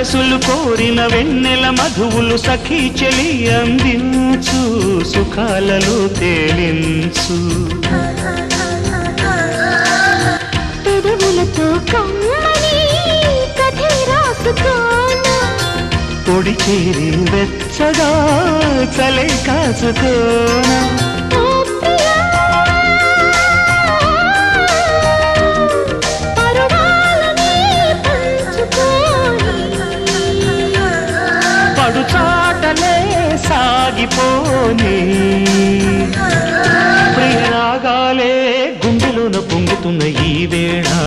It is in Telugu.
మనసులు కోరిన వెన్నెల మధువులు సఖీ చెలి అందించు సుఖాలలో తేలించు. పెదవులతో కమ్మని కథే రాసుకోనా పొడి చేరి వెచ్చగా చలే కాచుకోనా నడు చాటలే సాగిపోని. ప్రియరాగాలే గుండెలోన పొంగుతున్న ఈ వేళ.